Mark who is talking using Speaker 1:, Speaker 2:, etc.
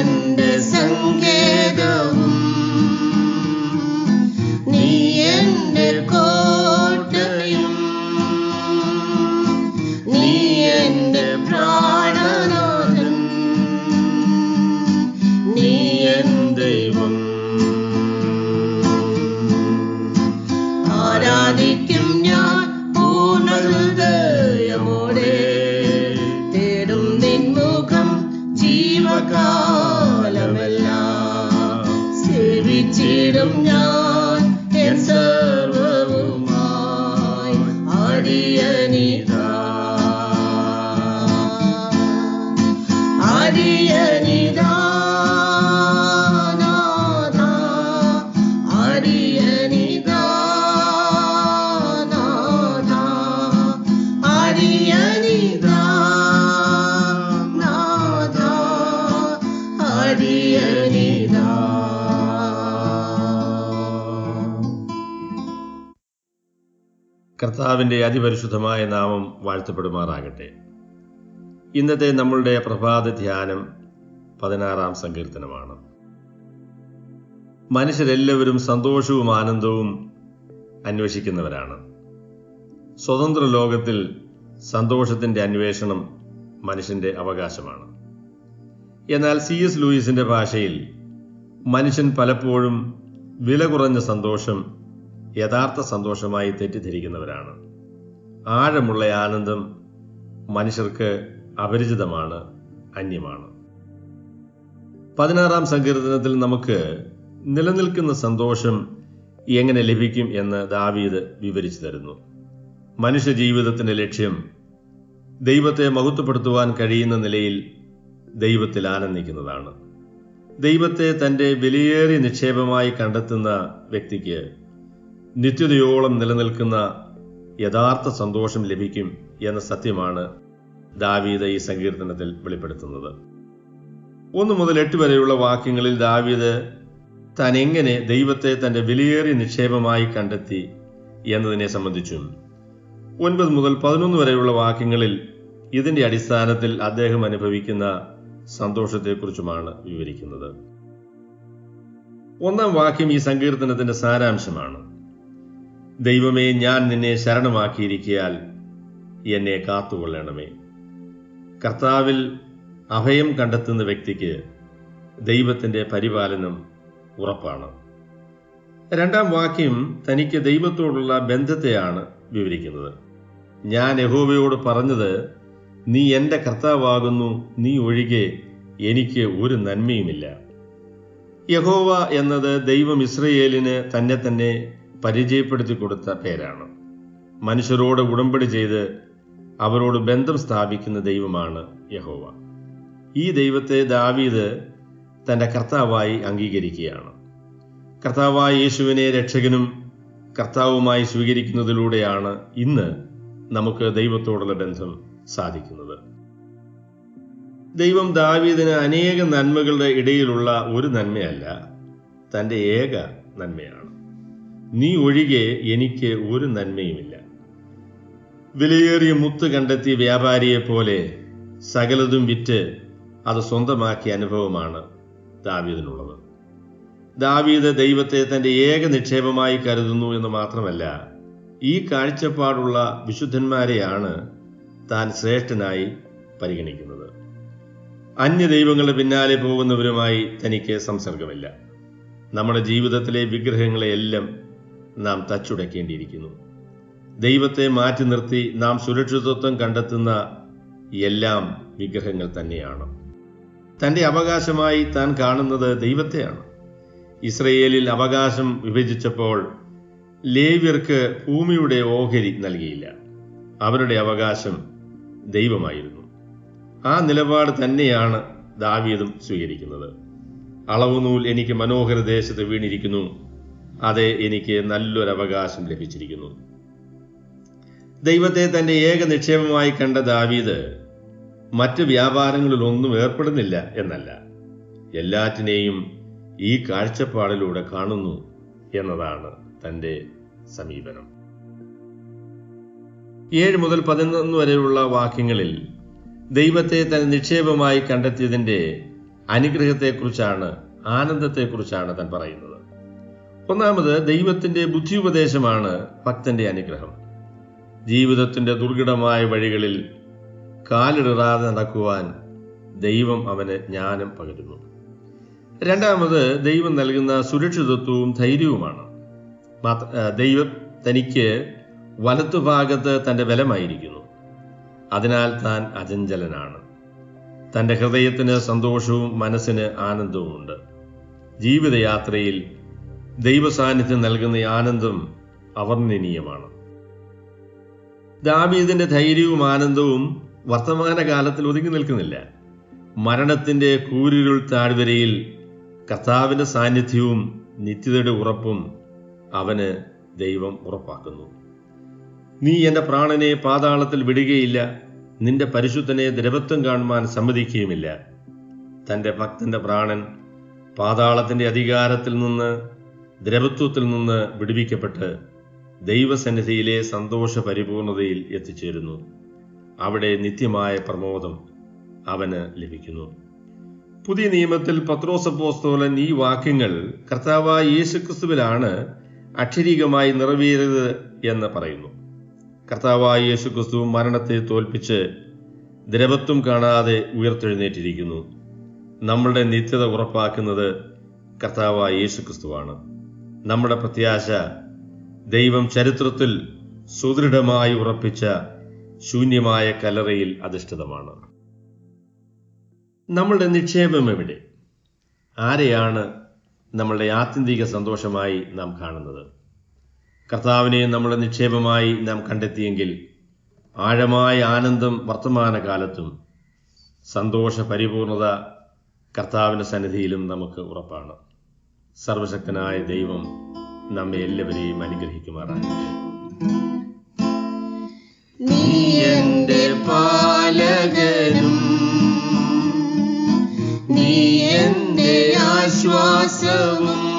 Speaker 1: എന്റെ സങ്കേതവും. നീ എന്റെ കോട്ടയും. നീ എന്റെ പ്രാണനാഥൻ. നീ എൻ ദൈവം. ആരാധിക്കും ഞാൻ പൂർണ ഹൃദയമോടെ തേടും നിൻമുഖം ജീവകാലമെല്ലാം സേവിച്ചിടും ഞാൻ
Speaker 2: കർത്താവിന്റെ അതിപരിശുദ്ധമായ നാമം വാഴ്ത്തപ്പെടുമാറാകട്ടെ. ഇന്നത്തെ നമ്മളുടെ പ്രഭാത ധ്യാനം പതിനാറാം സങ്കീർത്തനമാണ്. മനുഷ്യരെല്ലാവരും സന്തോഷവും ആനന്ദവും അന്വേഷിക്കുന്നവരാണ്. സ്വതന്ത്ര ലോകത്തിൽ സന്തോഷത്തിന്റെ അന്വേഷണം മനുഷ്യന്റെ അവകാശമാണ്. എന്നാൽ സി എസ് ലൂയിസിന്റെ ഭാഷയിൽ മനുഷ്യൻ പലപ്പോഴും വില കുറഞ്ഞ സന്തോഷം യഥാർത്ഥ സന്തോഷമായി തെറ്റിദ്ധരിക്കുന്നവരാണ്. ആഴമുള്ള ആനന്ദം മനുഷ്യർക്ക് അപരിചിതമാണ് അന്യമാണ്. പതിനാറാം സങ്കീർത്തനത്തിൽ നമുക്ക് നിലനിൽക്കുന്ന സന്തോഷം എങ്ങനെ ലഭിക്കും എന്ന് ദാവീദ് വിവരിച്ചു തരുന്നു. മനുഷ്യ ജീവിതത്തിന്റെ ലക്ഷ്യം ദൈവത്തെ മഹത്വപ്പെടുത്തുവാൻ കഴിയുന്ന നിലയിൽ ദൈവത്തിൽ ആനന്ദിക്കുന്നതാണ്. ദൈവത്തെ തന്റെ വിലയേറിയ നിക്ഷേപമായി കണ്ടെത്തുന്ന വ്യക്തിക്ക് നിത്യതയോളം നിലനിൽക്കുന്ന യഥാർത്ഥ സന്തോഷം ലഭിക്കും എന്ന സത്യമാണ് ദാവീദ ഈ സങ്കീർത്തനത്തിൽ വെളിപ്പെടുത്തുന്നത്. ഒന്ന് മുതൽ എട്ട് വരെയുള്ള വാക്യങ്ങളിൽ ദാവീദ് താൻ എങ്ങനെ ദൈവത്തെ തന്റെ വിലയേറിയ നിക്ഷേപമായി കണ്ടെത്തി എന്നതിനെ സംബന്ധിച്ചും. ഒൻപത് മുതൽ പതിനൊന്ന് വരെയുള്ള വാക്യങ്ങളിൽ ഇതിന്റെ അടിസ്ഥാനത്തിൽ അദ്ദേഹം അനുഭവിക്കുന്ന സന്തോഷത്തെക്കുറിച്ചുമാണ് വിവരിക്കുന്നത്. ഒന്നാം വാക്യം ഈ സങ്കീർത്തനത്തിന്റെ സാരാംശമാണ്. ദൈവമേ ഞാൻ നിന്നെ ശരണമാക്കിയിരിക്കയാൽ എന്നെ കാത്തുകൊള്ളണമേ. കർത്താവിൽ അഭയം കണ്ടെത്തുന്ന വ്യക്തിക്ക് ദൈവത്തിന്റെ പരിപാലനം ഉറപ്പാണ്. രണ്ടാം വാക്യം തനിക്ക് ദൈവത്തോടുള്ള ബന്ധത്തെയാണ് വിവരിക്കുന്നത്. ഞാൻ യഹോബയോട് പറഞ്ഞത് നീ എന്റെ കർത്താവാകുന്നു നീ ഒഴികെ എനിക്ക് ഒരു നന്മയുമില്ല. യഹോവ എന്നത് ദൈവം ഇസ്രയേലിന് തന്നെ തന്നെ പരിചയപ്പെടുത്തി കൊടുത്ത പേരാണ്. മനുഷ്യരോട് ഉടമ്പടി ചെയ്ത് അവരോട് ബന്ധം സ്ഥാപിക്കുന്ന ദൈവമാണ് യഹോവ. ഈ ദൈവത്തെ ദാവീദ് തന്റെ കർത്താവായി അംഗീകരിക്കുകയാണ്. കർത്താവായ യേശുവിനെ രക്ഷകനും കർത്താവുമായി സ്വീകരിക്കുന്നതിലൂടെയാണ് ഇന്ന് നമുക്ക് ദൈവത്തോടുള്ള ബന്ധം സാധിക്കുന്നത്. ദൈവം ദാവീദിന് അനേക നന്മകളുടെ ഇടയിലുള്ള ഒരു നന്മയല്ല തന്റെ ഏക നന്മയാണ്. നീ ഒഴികെ എനിക്ക് ഒരു നന്മയുമില്ല. വിലയേറിയ മുത്ത് കണ്ടെത്തിയ വ്യാപാരിയെ പോലെ സകലതും വിറ്റ് അത് സ്വന്തമാക്കിയ അനുഭവമാണ് ദാവീദിനുള്ളത്. ദാവീദ് ദൈവത്തെ തന്റെ ഏക നിക്ഷേപമായി കരുതുന്നു എന്ന് മാത്രമല്ല ഈ കാഴ്ചപ്പാടുള്ള വിശുദ്ധന്മാരെയാണ് താൻ ശ്രേഷ്ഠനായി പരിഗണിക്കുന്നത്. അന്യ ദൈവങ്ങളുടെ പിന്നാലെ പോകുന്നവരുമായി തനിക്ക് സംസർഗമില്ല. നമ്മുടെ ജീവിതത്തിലെ വിഗ്രഹങ്ങളെയെല്ലാം നാം തച്ചുടയ്ക്കേണ്ടിയിരിക്കുന്നു ദൈവത്തെ മാറ്റി നിർത്തി നാം സുരക്ഷിതത്വം കണ്ടെത്തുന്ന എല്ലാം വിഗ്രഹങ്ങൾ തന്നെയാണ്. തന്റെ അവകാശമായി താൻ കാണുന്നത് ദൈവത്തെയാണ്. ഇസ്രയേലിൽ അവകാശം വിഭജിച്ചപ്പോൾ ലേവ്യർക്ക് ഭൂമിയുടെ ഓഹരി നൽകിയില്ല. അവരുടെ അവകാശം ദൈവമായിരുന്നു. ആ നിലപാട് തന്നെയാണ് ദാവീദും സ്വീകരിക്കുന്നത്. അളവുനൂൽ എനിക്ക് മനോഹര ദേശത്ത് വീണിരിക്കുന്നു. അതെ എനിക്ക് നല്ലൊരു അവകാശം ലഭിച്ചിരിക്കുന്നു. ദൈവത്തെ തന്റെ ഏക നിക്ഷേപമായി കണ്ട ദാവീദ് മറ്റ് വ്യാപാരങ്ങളിലൊന്നും ഏർപ്പെടുന്നില്ല എന്നല്ല. എല്ലാറ്റിനെയും ഈ കാഴ്ചപ്പാടിലൂടെ കാണുന്നു എന്നതാണ് തന്റെ സമീപനം. ഏഴ് മുതൽ പതിനൊന്ന് വരെയുള്ള വാക്യങ്ങളിൽ ദൈവത്തെ തന്റെ നിക്ഷേപമായി കണ്ടെത്തിയതിന്റെ അനുഗ്രഹത്തെക്കുറിച്ചാണ് ആനന്ദത്തെക്കുറിച്ചാണ് താൻ പറയുന്നത്. ഒന്നാമത് ദൈവത്തിന്റെ ബുദ്ധിയുപദേശമാണ് ഭക്തന്റെ അനുഗ്രഹം. ജീവിതത്തിന്റെ ദുർഘടമായ വഴികളിൽ കാലിടറാതെ നടക്കുവാൻ ദൈവം അവന് ജ്ഞാനം പകരുന്നു. രണ്ടാമത് ദൈവം നൽകുന്ന സുരക്ഷിതത്വവും ധൈര്യവുമാണ്. ദൈവം തനിക്ക് വലത്തുഭാഗത്ത് തന്റെ ബലമായിരിക്കുന്നു. അതിനാൽ താൻ അചഞ്ചലനാണ്. തന്റെ ഹൃദയത്തിന് സന്തോഷവും മനസ്സിന് ആനന്ദവുമുണ്ട്. ജീവിതയാത്രയിൽ ദൈവസാന്നിധ്യം നൽകുന്ന ആനന്ദം അവർണനീയമാണ്. ദാവീദിന്റെ ധൈര്യവും ആനന്ദവും വർത്തമാനകാലത്തിൽ ഒതുങ്ങി നിൽക്കുന്നില്ല. മരണത്തിന്റെ കൂരിരുൾ താഴ്വരയിൽ കർത്താവിന്റെ സാന്നിധ്യവും നിത്യതയുടെ ഉറപ്പും അവന് ദൈവം ഉറപ്പാക്കുന്നു. നീ എന്റെ പ്രാണനെ പാതാളത്തിൽ വിടുകയില്ല. നിന്റെ പരിശുദ്ധനെ ദ്രവത്വം കാണുവാൻ സമ്മതിക്കുകയുമില്ല. തന്റെ ഭക്തന്റെ പ്രാണൻ പാതാളത്തിന്റെ അധികാരത്തിൽ നിന്ന് ദ്രവത്വത്തിൽ നിന്ന് വിടുവിക്കപ്പെട്ട് ദൈവസന്നിധിയിലെ സന്തോഷ പരിപൂർണതയിൽ എത്തിച്ചേരുന്നു. അവിടെ നിത്യമായ പ്രമോദം അവന് ലഭിക്കുന്നു. പുതിയ നിയമത്തിൽ പത്രോസപ്പോസ്തോലൻ ഈ വാക്യങ്ങൾ കർത്താവായ യേശുക്രിസ്തുവിലാണ് അക്ഷരീകമായി നിറവേറിയത് എന്ന് പറയുന്നു. കർത്താവായ യേശുക്രിസ്തു മരണത്തെ തോൽപ്പിച്ച് ദ്രവത്വം കാണാതെ ഉയർത്തെഴുന്നേറ്റിരിക്കുന്നു. നമ്മളുടെ നിത്യത ഉറപ്പാക്കുന്നത് കർത്താവായ യേശുക്രിസ്തുവാണ്. നമ്മുടെ പ്രത്യാശ ദൈവം ചരിത്രത്തിൽ സുദൃഢമായി ഉറപ്പിച്ച ശൂന്യമായ കലറയിൽ അധിഷ്ഠിതമാണ്. നമ്മളുടെ നിക്ഷേപം എവിടെ? ആരെയാണ് നമ്മളുടെ ആത്യന്തിക സന്തോഷമായി നാം കാണുന്നത്? കർത്താവിനെ നമ്മുടെ നിക്ഷേപമായി നാം കണ്ടെത്തിയെങ്കിൽ ആഴമായ ആനന്ദം വർത്തമാനകാലത്തും സന്തോഷ പരിപൂർണത കർത്താവിന്റെ സന്നിധിയിലും നമുക്ക് ഉറപ്പാണ്. സർവശക്തനായ ദൈവം നമ്മെ എല്ലാവരെയും അനുഗ്രഹിക്കുമാറാകട്ടെ.
Speaker 1: നീ പാലകനും നീ എന്റെ ആശ്വാസവും